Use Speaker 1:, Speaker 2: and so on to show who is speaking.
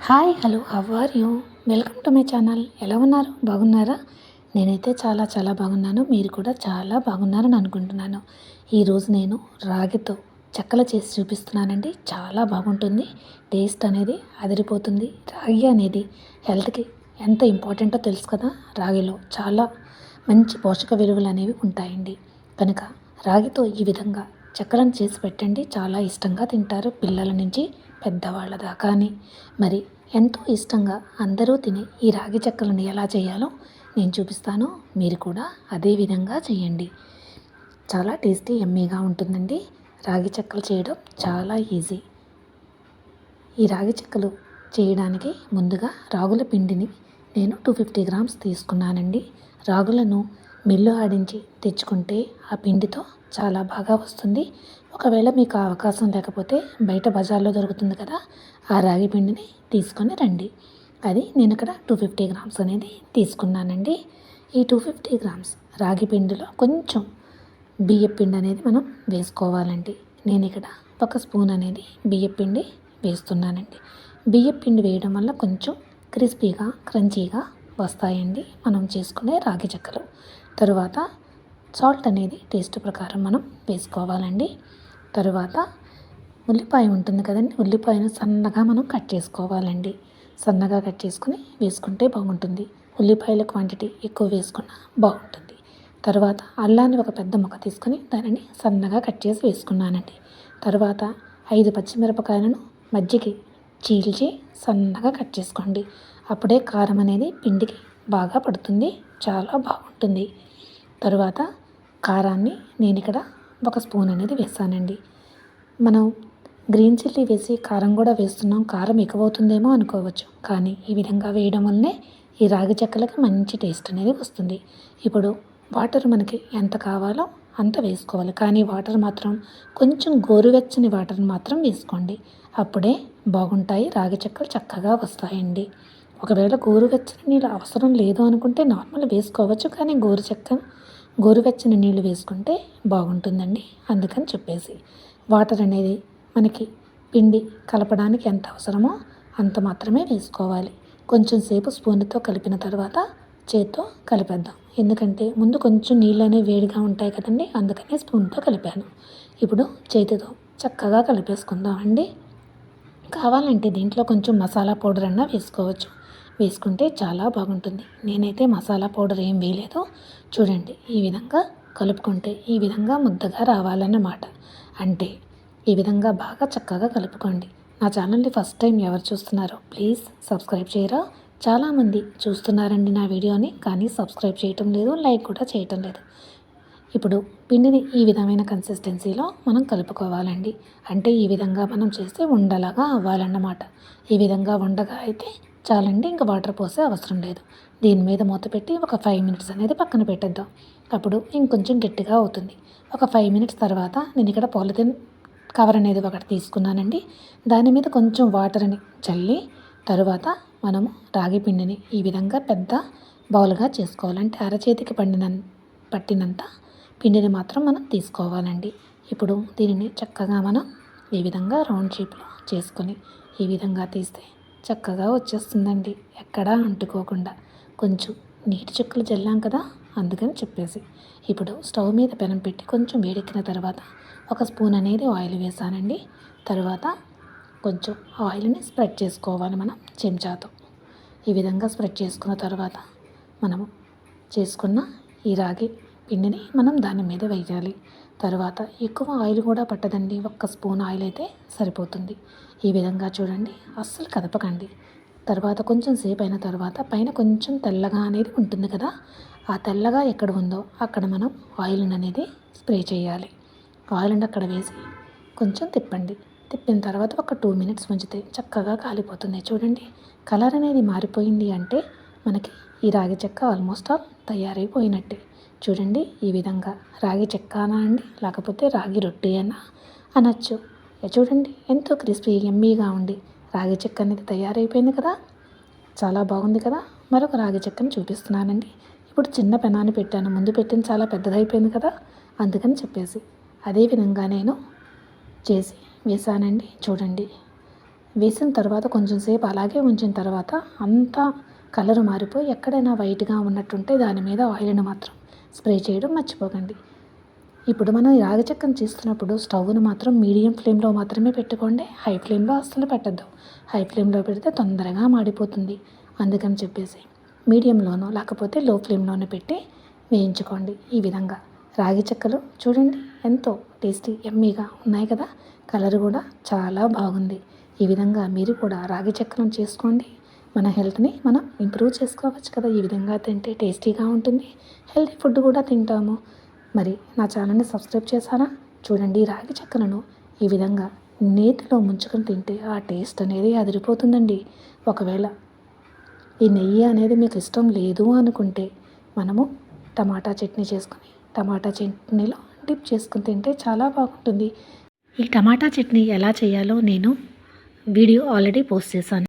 Speaker 1: Hi hello how are you? Welcome to my channel. ఎలా ఉన్నారు? బాగున్నారా? నేనైతే చాలా చాలా బాగున్నాను. మీరు కూడా చాలా బాగున్నారని అనుకుంటున్నాను. ఈరోజు నేను రాగితో చెక్కలు చేసి చూపిస్తున్నానండి. చాలా బాగుంటుంది. టేస్ట్ అనేది అదిరిపోతుంది. రాగి అనేది హెల్త్కి ఎంత ఇంపార్టెంటో తెలుసు కదా? రాగిలో చాలా మంచి పోషక విలువలు అనేవి ఉంటాయండి. కనుక రాగితో ఈ విధంగా చెక్కలను చేసి పెట్టండి. చాలా ఇష్టంగా తింటారు పిల్లల నుంచి. పెద్దవాళ్ళ దాకాని మరి ఎంతో ఇష్టంగా అందరూ తినే ఈ రాగి చెక్కలను ఎలా చేయాలో నేను చూపిస్తాను. మీరు కూడా అదే విధంగా చేయండి. చాలా టేస్టీ ఎమ్మీగా ఉంటుందండి. రాగి చెక్కలు చేయడం చాలా ఈజీ. ఈ రాగి చెక్కలు చేయడానికి ముందుగా రాగుల పిండిని నేను టూ ఫిఫ్టీ గ్రామ్స్ తీసుకున్నానండి. రాగులను మిల్లు ఆడించి తెచ్చుకుంటే ఆ పిండితో చాలా బాగా వస్తుంది. ఒకవేళ మీకు అవకాశం లేకపోతే బయట బజార్లో దొరుకుతుంది కదా ఆ రాగి పిండిని తీసుకొని రండి. అది నేను ఇక్కడ టూ ఫిఫ్టీ గ్రామ్స్ అనేది తీసుకున్నానండి. ఈ టూ ఫిఫ్టీ గ్రామ్స్ రాగి పిండిలో కొంచెం బియ్య పిండి అనేది మనం వేసుకోవాలండి. నేను ఇక్కడ ఒక స్పూన్ అనేది బియ్య పిండి వేస్తున్నానండి. బియ్య పిండి వేయడం వల్ల కొంచెం క్రిస్పీగా క్రంచీగా వస్తాయండి మనం చేసుకునే రాగి చెక్కలు. తరువాత సాల్ట్ అనేది టేస్ట్ ప్రకారం మనం వేసుకోవాలండి. తరువాత ఉల్లిపాయ ఉంటుంది కదండి ఉల్లిపాయను సన్నగా మనం కట్ చేసుకోవాలండి. సన్నగా కట్ చేసుకుని వేసుకుంటే బాగుంటుంది. ఉల్లిపాయల క్వాంటిటీ ఎక్కువ వేసుకున్న బాగుంటుంది. తర్వాత అల్లాన్ని ఒక పెద్ద ముక్క తీసుకొని దానిని సన్నగా కట్ చేసి వేసుకున్నానండి. తర్వాత ఐదు పచ్చిమిరపకాయలను మజ్జికి చీల్చి సన్నగా కట్ చేసుకోండి. అప్పుడే కారం అనేది పిండికి బాగా పడుతుంది. చాలా బాగుంటుంది. తరువాత కారాన్ని నేను ఇక్కడ ఒక స్పూన్ అనేది వేసానండి మనం గ్రీన్ చిల్లీ వేసి కారం కూడా వేస్తున్నాం. కారం ఎక్కువ అవుతుందేమో అనుకోవచ్చు. కానీ ఈ విధంగా వేయడం వల్లనే ఈ రాగి చెక్కలకి మంచి టేస్ట్ అనేది వస్తుంది. ఇప్పుడు వాటర్ మనకి ఎంత కావాలో అంత వేసుకోవాలి. కానీ వాటర్ మాత్రం కొంచెం గోరువెచ్చని వాటర్ మాత్రం వేసుకోండి. అప్పుడే బాగుంటాయి. రాగి చెక్కలు చక్కగా వస్తాయండి. ఒకవేళ గోరువెచ్చని నీళ్ళు అవసరం లేదు అనుకుంటే నార్మల్ వేసుకోవచ్చు కానీ గోరు చెక్క గోరువెచ్చని నీళ్ళు వేసుకుంటే బాగుంటుందండి. అందుకని చెప్పేసి వాటర్ అనేది మనకి పిండి కలపడానికి ఎంత అవసరమో అంత మాత్రమే వేసుకోవాలి. కొంచెం సేపు స్పూన్తో కలిపిన తర్వాత చేత్తో కలిపేద్దాం. ఎందుకంటే ముందు కొంచెం నీళ్ళు అనేవి వేడిగా ఉంటాయి కదండి అందుకనే స్పూన్తో కలిపాను. ఇప్పుడు చేతితో చక్కగా కలిపేసుకుందాం అండి కావాలంటే దీంట్లో కొంచెం మసాలా పౌడర్ అన్నా వేసుకోవచ్చు. వేసుకుంటే చాలా బాగుంటుంది. నేనైతే మసాలా పౌడర్ ఏం వేయలేదు. చూడండి ఈ విధంగా కలుపుకుంటే ఈ విధంగా ముద్దగా రావాలన్నమాట. అంటే ఈ విధంగా బాగా చక్కగా కలుపుకోండి. నా ఛానల్ని ఫస్ట్ టైం ఎవరు చూస్తున్నారో ప్లీజ్ సబ్స్క్రైబ్ చేయరా. చాలామంది చూస్తున్నారండి నా వీడియోని కానీ సబ్స్క్రైబ్ చేయటం లేదు లైక్ కూడా చేయటం లేదు. ఇప్పుడు పిండిని ఈ విధమైన కన్సిస్టెన్సీలో మనం కలుపుకోవాలండి. అంటే ఈ విధంగా మనం చేస్తే ఉండలాగా అవ్వాలన్నమాట. ఈ విధంగా ఉండగా అయితే చాలండి ఇంకా వాటర్ పోసే అవసరం లేదు. దీని మీద మూత పెట్టి ఒక ఫైవ్ మినిట్స్ అనేది పక్కన పెట్టేద్దాం. అప్పుడు ఇంకొంచెం గట్టిగా అవుతుంది. ఒక ఫైవ్ మినిట్స్ తర్వాత నేను ఇక్కడ పాలిథిన్ కవర్ అనేది ఒకటి తీసుకున్నానండి. దాని మీద కొంచెం వాటర్ని చల్లి తరువాత మనము రాగి పిండిని ఈ విధంగా పెద్ద బౌల్గా చేసుకోవాలంటే అరచేతికి పండిన పట్టినంత పిండిని మాత్రం మనం తీసుకోవాలండి. ఇప్పుడు దీనిని చక్కగా మనం ఈ విధంగా రౌండ్ షేప్లో చేసుకొని ఈ విధంగా తీస్తే చక్కగా వచ్చేస్తుందండి. ఎక్కడా అంటుకోకుండా. కొంచెం నీటి చుక్కలు జల్లాం కదా అందుకని చెప్పేసి. ఇప్పుడు స్టవ్ మీద పెనం పెట్టి కొంచెం వేడెక్కిన తర్వాత ఒక స్పూన్ అనేది ఆయిల్ వేసానండి. తర్వాత కొంచెం ఆయిల్ని స్ప్రెడ్ చేసుకోవాలి మనం చెంచాతో. ఈ విధంగా స్ప్రెడ్ చేసుకున్న తర్వాత మనము చేసుకున్న ఈ రాగి పిండిని మనం దాని మీద వేయాలి. తర్వాత ఎక్కువ ఆయిల్ కూడా పట్టదండి. ఒక్క స్పూన్ ఆయిల్ అయితే సరిపోతుంది. ఈ విధంగా చూడండి. అస్సలు కదపకండి. తర్వాత కొంచెం సేపు అయిన తర్వాత పైన కొంచెం తెల్లగా అనేది ఉంటుంది కదా ఆ తెల్లగా ఎక్కడ ఉందో అక్కడ మనం ఆయిల్ అనేది స్ప్రే చేయాలి. ఆయిల్ అక్కడ వేసి కొంచెం తిప్పండి. తిప్పిన తర్వాత ఒక టూ మినిట్స్ ఉంచితే చక్కగా కాలిపోతుంది. చూడండి. కలర్ అనేది మారిపోయింది అంటే మనకి ఈ రాగి చెక్క ఆల్మోస్ట్ ఆల్ తయారైపోయినట్టే. చూడండి ఈ విధంగా. రాగి చెక్కానా అండి? లేకపోతే రాగి రొట్టె అనా అనొచ్చు చూడండి ఎంతో క్రిస్పీ ఎమ్మీగా ఉండి రాగి చెక్క అనేది తయారైపోయింది కదా? చాలా బాగుంది కదా? మరొక రాగి చెక్కను చూపిస్తున్నానండి. ఇప్పుడు చిన్న పెనాన్ని పెట్టాను. ముందు పెట్టిన చాలా పెద్దదైపోయింది కదా? అందుకని చెప్పేసి అదేవిధంగా నేను చేసి వేసానండి చూడండి. వేసిన తర్వాత కొంచెం సేపు అలాగే ఉంచిన తర్వాత అంతా కలర్ మారిపోయి ఎక్కడైనా వైట్గా ఉన్నట్టుంటే దాని మీద ఆయిల్ని మాత్రం స్ప్రే చేయడం మర్చిపోకండి. ఇప్పుడు మనం ఈ చేస్తున్నప్పుడు స్టవ్ను మాత్రం మీడియం ఫ్లేమ్లో మాత్రమే పెట్టుకోండి. హై ఫ్లేమ్లో అస్సలు పెట్టద్దు. హై ఫ్లేమ్లో పెడితే తొందరగా మాడిపోతుంది. అందుకని చెప్పేసి మీడియంలోనో లేకపోతే లో ఫ్లేమ్లోనే పెట్టి వేయించుకోండి ఈ విధంగా. రాగి చెక్కలు చూడండి ఎంతో టేస్టీ ఎమ్మీగా ఉన్నాయి కదా. కలర్ కూడా చాలా బాగుంది. ఈ విధంగా మీరు కూడా రాగి చెక్కలను చేసుకోండి. మన హెల్త్ని మనం ఇంప్రూవ్ చేసుకోవచ్చు కదా. ఈ విధంగా తింటే టేస్టీగా ఉంటుంది. హెల్తీ ఫుడ్ కూడా తింటాము. మరి నా ఛానల్ని సబ్స్క్రైబ్ చేశారా? చూడండి రాగి చెక్కలను. ఈ విధంగా నేతిలో ముంచుకొని తింటే ఆ టేస్ట్ అనేది అదిరిపోతుందండి. ఒకవేళ ఈ నెయ్యి అనేది మీకు ఇష్టం లేదు అనుకుంటే మనము టమాటా చట్నీ చేసుకొని టమాటా చట్నీలో డిప్ చేసుకుని తింటే చాలా బాగుంటుంది. ఈ టమాటా చట్నీ ఎలా చేయాలో నేను వీడియో ఆల్రెడీ పోస్ట్ చేశాను.